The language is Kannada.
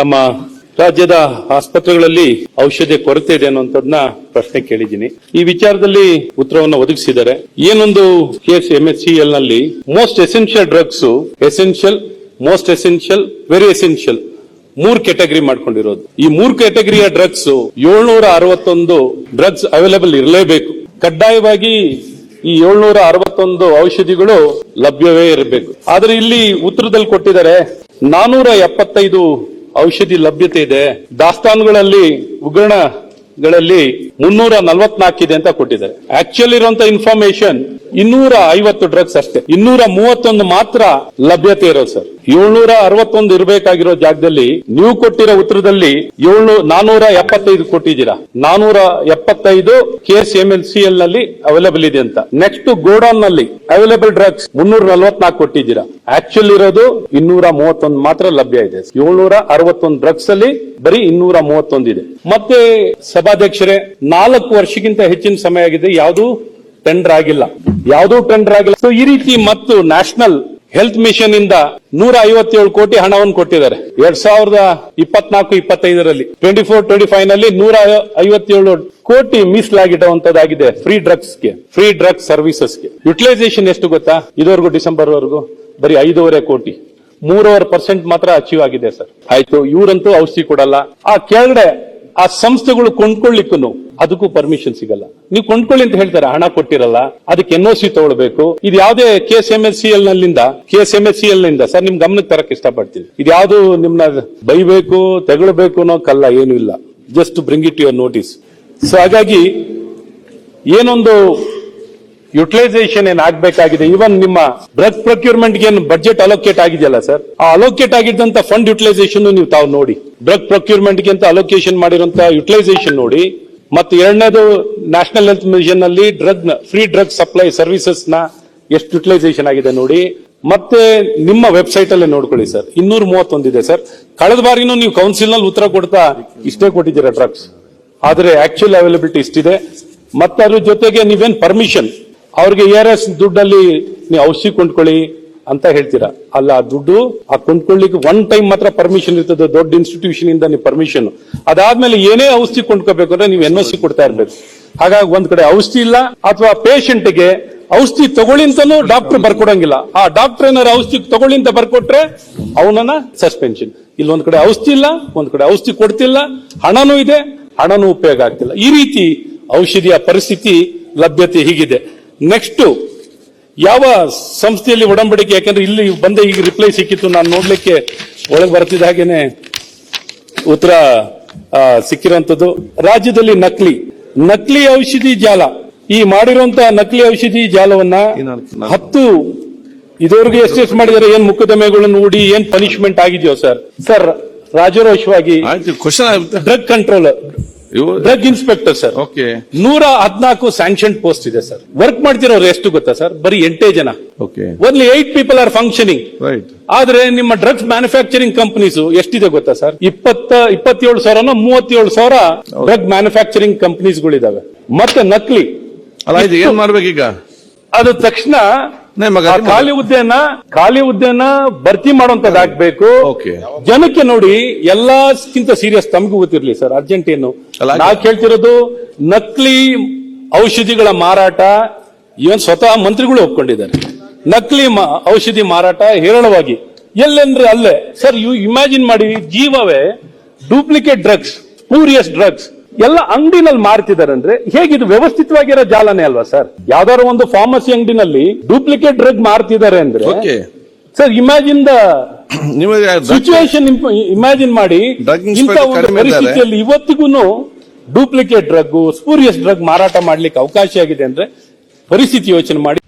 ನಮ್ಮ ರಾಜ್ಯದ ಆಸ್ಪತ್ರೆಗಳಲ್ಲಿ ಔಷಧಿ ಕೊರತೆ ಇದೆ ಅನ್ನುವಂಥದ್ದನ್ನ ಪ್ರಶ್ನೆ ಕೇಳಿದ್ದೀನಿ. ಈ ವಿಚಾರದಲ್ಲಿ ಉತ್ತರವನ್ನು ಒದಗಿಸಿದ್ದಾರೆ. ಏನೊಂದು case M ಎಸ್ನಲ್ಲಿ most essential drugs essential most essential very essential ಮೂರ್ ಕ್ಯಾಟಗರಿ ಮಾಡ್ಕೊಂಡಿರೋದು. ಈ ಮೂರ್ ಕ್ಯಾಟಗರಿಯ ಡ್ರಗ್ಸ್ ಏಳ್ನೂರ ಅರವತ್ತೊಂದು ಡ್ರಗ್ಸ್ ಅವೈಲೇಬಲ್ ಇರಲೇಬೇಕು. ಕಡ್ಡಾಯವಾಗಿ ಈ ಏಳ್ನೂರ ಅರವತ್ತೊಂದು ಔಷಧಿಗಳು ಲಭ್ಯವೇ ಇರಬೇಕು. ಆದ್ರೆ ಇಲ್ಲಿ ಉತ್ತರದಲ್ಲಿ ಕೊಟ್ಟಿದ್ದಾರೆ ನಾನೂರ ಎಪ್ಪತ್ತೈದು ಔಷಧಿ ಲಭ್ಯತೆ ಇದೆ. ದಾಸ್ತಾನುಗಳಲ್ಲಿ, ಉಗ್ರಣಗಳಲ್ಲಿ ಮುನ್ನೂರ ನಲವತ್ನಾಲ್ಕಿದೆ ಅಂತ ಕೊಟ್ಟಿದ್ದಾರೆ. ಆಕ್ಚುಲಿ ಇರುವಂತ ಇನ್ಫಾರ್ಮೇಶನ್ ಇನ್ನೂರ ಐವತ್ತು ಡ್ರಗ್ಸ್ ಅಷ್ಟೇ. ಇನ್ನೂರ ಮೂವತ್ತೊಂದು ಮಾತ್ರ ಲಭ್ಯತೆ ಇರೋದು ಸರ್. ಏಳ್ನೂರ ಅರವತ್ತೊಂದು ಇರಬೇಕಾಗಿರೋ ಜಾಗದಲ್ಲಿ ನೀವು ಕೊಟ್ಟಿರೋ ಉತ್ತರದಲ್ಲಿ ಏಳ್ನೂ ನಾನೂರ ಎಪ್ಪತ್ತೈದು ಕೊಟ್ಟಿದ್ದೀರಾ. ನಾನೂರ ಎಪ್ಪತ್ತೈದು ಕೇಸ್ ಎಂ ಎಲ್ ಸಿ ಎಲ್ನಲ್ಲಿ ಅವೈಲೇಬಲ್ ಇದೆ ಅಂತ. ನೆಕ್ಸ್ಟ್ ಗೋಡೌನ್ನಲ್ಲಿ ಅವೈಲೇಬಲ್ ಡ್ರಗ್ಸ್ ಮುನ್ನೂರ ನಲವತ್ನಾಲ್ಕು ಕೊಟ್ಟಿದ್ದೀರಾ. ಆಕ್ಚುಲ್ ಇರೋದು ಇನ್ನೂರ ಮೂವತ್ತೊಂದು ಮಾತ್ರ ಲಭ್ಯ ಇದೆ. ಏಳ್ನೂರ ಅರವತ್ತೊಂದು ಡ್ರಗ್ಸ್ ಅಲ್ಲಿ ಬರೀ ಇನ್ನೂರ ಮೂವತ್ತೊಂದಿದೆ ಮತ್ತೆ ಸಭಾಧ್ಯಕ್ಷರೇ, ನಾಲ್ಕು ವರ್ಷಕ್ಕಿಂತ ಹೆಚ್ಚಿನ ಸಮಯ ಆಗಿದೆ. ಯಾವುದು ಟೆಂಡರ್ ಆಗಿಲ್ಲ. ಯಾವುದೂ ಟೆಂಡರ್ ಆಗಿಲ್ಲ. ಸೊ ಈ ರೀತಿ ಮತ್ತು ನ್ಯಾಷನಲ್ ಹೆಲ್ತ್ ಮಿಷನ್ ಇಂದ ನೂರ ಐವತ್ತೇಳು ಕೋಟಿ ಹಣವನ್ನು ಕೊಟ್ಟಿದ್ದಾರೆ. ಎರಡ್ ಸಾವಿರದ ಇಪ್ಪತ್ನಾಲ್ಕು, ಇಪ್ಪತ್ತೈದರಲ್ಲಿ ಟ್ವೆಂಟಿ ಫೋರ್ ಟ್ವೆಂಟಿ ಫೈವ್ನಲ್ಲಿ ನೂರ ಐವತ್ತೇಳು ಕೋಟಿ ಮೀಸಲಾಗಿಡುವಂತದ್ದಾಗಿದೆ ಫ್ರೀ ಡ್ರಗ್ಸ್ಗೆ, ಫ್ರೀ ಡ್ರಗ್ಸ್ ಸರ್ವಿಸಸ್ಗೆ. ಯುಟಿಲೈಸೇಷನ್ ಎಷ್ಟು ಗೊತ್ತಾ? ಇದುವರೆಗೂ ಡಿಸೆಂಬರ್ ವರೆಗೂ ಬರೀ ಐದೂವರೆ ಕೋಟಿ. ಮೂರುವರೆ ಪರ್ಸೆಂಟ್ ಮಾತ್ರ ಅಚೀವ್ ಆಗಿದೆ ಸರ್. ಆಯ್ತು, ಇವರಂತೂ ಔಷಧಿ ಕೊಡಲ್ಲ. ಆ ಕೆಳಗಡೆ ಆ ಸಂಸ್ಥೆಗಳು ಕೊಂಡ್ಕೊಳ್ಳಿಕ್ಕೂ ಅದಕ್ಕೂ ಪರ್ಮಿಷನ್ ಸಿಗಲ್ಲ. ನೀವು ಕೊಂಡ್ಕೊಳ್ಳಿ ಅಂತ ಹೇಳ್ತಾರೆ, ಹಣ ಕೊಟ್ಟಿರಲ್ಲ, ಅದಕ್ಕೆ ಎನ್ ಸಿ ತಗೊಳ್ಬೇಕು. ಇದು ಯಾವುದೇ K S M S C L ನಲ್ಲಿಂದ K S M S C ಎಲ್ನಿಂದ sir, ನಿಮ್ ಗಮನಕ್ಕೆ ತರಕ್ ಇಷ್ಟಪಡ್ತೀನಿ. ಇದು ಯಾವುದು ನಿಮ್ನ ಬೈಬೇಕು, ತಗೊಳ್ಬೇಕು ಅನ್ನೋ ಕಲ್ಲ ಏನು ಇಲ್ಲ. Just bring it your notice so ಹಾಗಾಗಿ ಏನೊಂದು ಯುಟಿಲೈಸೇಷನ್ ಏನ್ ಆಗ್ಬೇಕಾಗಿದೆ? ಇವನ್ ನಿಮ್ಮ ಡ್ರಗ್ ಪ್ರೊಕ್ಯೂರ್ಮೆಂಟ್ ಏನು ಬಜೆಟ್ ಅಲೋಕೇಟ್ ಆಗಿದೆಯಲ್ಲ ಸರ್ ಆ ಅಲೋಕೇಟ್ ಆಗಿದ್ದಂತ ಫಂಡ್ ಯುಟಿಲೈಸೇಷನ್ ನೀವು ತಾವು ನೋಡಿ. ಡ್ರಗ್ ಪ್ರೊಕ್ಯೂರ್ಮೆಂಟ್ಗೆ ಅಲೋಕೇಶನ್ ಮಾಡಿರುವಂತ ಯುಟಿಲೈಸೇಷನ್ ನೋಡಿ. ಮತ್ತು ಎರಡನೇದು ನ್ಯಾಷನಲ್ ಹೆಲ್ತ್ ಮಿಷನ್ನಲ್ಲಿ ಡ್ರಗ್ ಫ್ರೀ ಡ್ರಗ್ ಸಪ್ಲೈ ಸರ್ವಿಸಸ್ನ ಎಷ್ಟು ಯುಟಿಲೈಸೇಷನ್ ಆಗಿದೆ ನೋಡಿ. ಮತ್ತೆ ನಿಮ್ಮ ವೆಬ್ಸೈಟ್ ಅಲ್ಲೇ ನೋಡ್ಕೊಳ್ಳಿ ಸರ್. ಇನ್ನೂರ ಮೂವತ್ತೊಂದಿದೆ ಸರ್. ಕಳೆದ ಬಾರಿನೂ ನೀವು ಕೌನ್ಸಿಲ್ನಲ್ಲಿ ಉತ್ತರ ಕೊಡ್ತಾ ಇಷ್ಟೇ ಕೊಟ್ಟಿದ್ದೀರಾ ಡ್ರಗ್ಸ್ ಆದರೆ ಆಕ್ಚುಲ್ ಅವೈಲಬಿಲಿಟಿ ಇಷ್ಟಿದೆ. ಮತ್ತೆ ಅದ್ರ ಜೊತೆಗೆ ನೀವೇನ್ ಪರ್ಮಿಷನ್ ಅವ್ರಿಗೆ ಎ ಆರ್ ಎಸ್ ದುಡ್ಡಲ್ಲಿ ನೀವು ಔಷಧಿ ಕೊಂಡ್ಕೊಳ್ಳಿ. ಅಂತ ಹೇಳ್ತೀರಾ? ಅಲ್ಲ, ಆ ದುಡ್ಡು ಆ ಕೊಂಡ್ಕೊಳ್ಳಿಕ್ಕೆ ಒನ್ ಟೈಮ್ ಮಾತ್ರ ಪರ್ಮಿಷನ್ ಇರ್ತದೆ, ದೊಡ್ಡ ಇನ್ಸ್ಟಿಟ್ಯೂಷನ್ ಇಂದ ನೀವು ಪರ್ಮಿಷನ್ ಅದಾದ್ಮೇಲೆ ಏನೇ ಔಷಧಿ ಕೊಂಡ್ಕೋಬೇಕು ಅಂದ್ರೆ ನೀವು ಎನ್ ಸಿ ಕೊಡ್ತಾ ಇರ್ಬೇಕು. ಹಾಗಾಗಿ ಒಂದ್ ಕಡೆ ಔಷಧಿ ಇಲ್ಲ, ಅಥವಾ ಗೆ ಔಷಧಿ ತಗೊಳ್ಳಿ ಡಾಕ್ಟರ್ ಬರ್ಕೊಡಂಗಿಲ್ಲ. ಆ ಡಾಕ್ಟರ್ ಏನಾರು ಔಷಧಿ ತಗೊಳ್ಳಿ ಅಂತ ಬರ್ಕೊಟ್ರೆ ಅವನನ್ನ ಸಸ್ಪೆನ್ಷನ್ ಇಲ್ಲಿ ಒಂದ್ ಕಡೆ ಔಷಧಿ ಇಲ್ಲ, ಒಂದ್ ಕಡೆ ಔಷಧಿ ಕೊಡ್ತಿಲ್ಲ, ಹಣನೂ ಇದೆ, ಹಣನೂ ಉಪಯೋಗ ಆಗ್ತಿಲ್ಲ. ಈ ರೀತಿ ಔಷಧಿಯ ಪರಿಸ್ಥಿತಿ, ಲಭ್ಯತೆ ಹೀಗಿದೆ. ನೆಕ್ಸ್ಟ್ ಯಾವ ಸಂಸ್ಥೆಯಲ್ಲಿ ಒಡಂಬಡಿಕೆ? ಯಾಕಂದ್ರೆ ಇಲ್ಲಿ ಬಂದೆ ಈಗ ರಿಪ್ಲೈ ಸಿಕ್ಕಿತ್ತು. ನಾನು ನೋಡ್ಲಿಕ್ಕೆ ಒಳಗೆ ಬರ್ತಿದ್ದ ಹಾಗೇನೆ ಉತ್ತರ ಆ, ಸಿಕ್ಕಿರುವಂತದ್ದು ರಾಜ್ಯದಲ್ಲಿ ನಕಲಿ. ನಕಲಿ ಔಷಧಿ ಜಾಲ. ಈ ಮಾಡಿರುವಂತಹ ನಕಲಿ ಔಷಧಿ ಜಾಲವನ್ನ ಹತ್ತು ಇದುವರೆಗೂ ಎಷ್ಟೆಷ್ಟು ಮಾಡಿದರೆ. ಏನ್ ಮುಖದಮೆಗಳು ಹೂಡಿ ಏನ್ ಪನಿಷ್ಮೆಂಟ್ ಆಗಿದೆಯೋ ಸರ್? ಸರ್ ರಾಜರೋಷವಾಗಿ ಡ್ರಗ್ ಕಂಟ್ರೋಲರ್ ಇವು- ಡ್ರಗ್ ಇನ್ಸ್ಪೆಕ್ಟರ್ ಸರ್ ಓಕೆ ನೂರ ಹದಿನಾಲ್ಕು ಸ್ಯಾಂಕ್ಷನ್ ಪೋಸ್ಟ್ ಇದೆ ಸರ್ ವರ್ಕ್ ಮಾಡ್ತಿರೋರು ಎಷ್ಟು ಗೊತ್ತಾ ಸರ್ ಬರೀ ಎಂಟೇ ಜನ. Okay only eight people are functioning right ಆದ್ರೆ ನಿಮ್ಮ ಡ್ರಗ್ಸ್ ಮ್ಯಾನುಫ್ಯಾಕ್ಚರಿಂಗ್ ಕಂಪನೀಸ್ ಎಷ್ಟಿದೆ ಗೊತ್ತಾ ಸರ್ ಇಪ್ಪತ್ತ ಇಪ್ಪತ್ತೇಳು ಸಾವಿರನ ಮೂವತ್ತೇಳು ಸಾವಿರ ಡ್ರಗ್ ಮ್ಯಾನುಫ್ಯಾಕ್ಚರಿಂಗ್ ಕಂಪನೀಸ್ಗಳಿದಾವೆ ಮತ್ತೆ ನಕಲಿ. ಅಲ್ಲ ಇದು ಏನ್ ಮಾಡ್ಬೇಕೀಗ? ಅದು ತಕ್ಷಣ ಖಾಲಿ ಹುದ್ದೆನ ಖಾಲಿ ಹುದ್ದೆನ ಭರ್ತಿ ಮಾಡುವಂತದ್ದು ಆಗ್ಬೇಕು. ಜನಕ್ಕೆ ನೋಡಿ ಎಲ್ಲಕ್ಕಿಂತ ಸೀರಿಯಸ್ ತಮಗೂ ಗೊತ್ತಿರ್ಲಿ ಸರ್ ಅರ್ಜೆಂಟ್ ಏನು? ನಾವು ಕೇಳ್ತಿರೋದು ನಕಲಿ ಔಷಧಿಗಳ ಮಾರಾಟ ಇವನ್ ಸ್ವತಃ ಮಂತ್ರಿಗಳು ಒಪ್ಕೊಂಡಿದ್ದಾರೆ. ನಕಲಿ ಔಷಧಿ ಮಾರಾಟ ಹೇರಳವಾಗಿ. ಎಲ್ಲೆಂದ್ರೆ ಅಲ್ಲೇ. ಸರ್ ಯು ಇಮ್ಯಾಜಿನ್ ಮಾಡಿ ಜೀವವೇ ಡೂಪ್ಲಿಕೇಟ್ ಡ್ರಗ್ಸ್ ಪೂರಿಯಸ್ ಡ್ರಗ್ಸ್ ಎಲ್ಲ ಅಂಗಡಿನಲ್ಲಿ ಮಾರ್ತಿದ್ದಾರೆ ಅಂದ್ರೆ ಹೇಗಿದು ವ್ಯವಸ್ಥಿತವಾಗಿರೋ ಜಾಲನೆ ಅಲ್ವಾ ಸರ್? ಯಾವ್ದಾದ್ರು ಒಂದು ಫಾರ್ಮಸಿ ಅಂಗಡಿನಲ್ಲಿ ಡೂಪ್ಲಿಕೇಟ್ ಡ್ರಗ್ ಮಾರ್ತಿದ್ದಾರೆ ಅಂದ್ರೆ sir imagine the situation imagine ಮಾಡಿ ಇಂಥ ಒಂದು. ಪರಿಸ್ಥಿತಿಯಲ್ಲಿ ಇವತ್ತಿಗೂ ಡೂಪ್ಲಿಕೇಟ್ ಡ್ರಗ್ ಸ್ಪೂರಿಯಸ್ ಡ್ರಗ್ ಮಾರಾಟ ಮಾಡ್ಲಿಕ್ಕೆ ಅವಕಾಶ ಆಗಿದೆ ಅಂದ್ರೆ ಪರಿಸ್ಥಿತಿ ಯೋಚನೆ ಮಾಡಿ.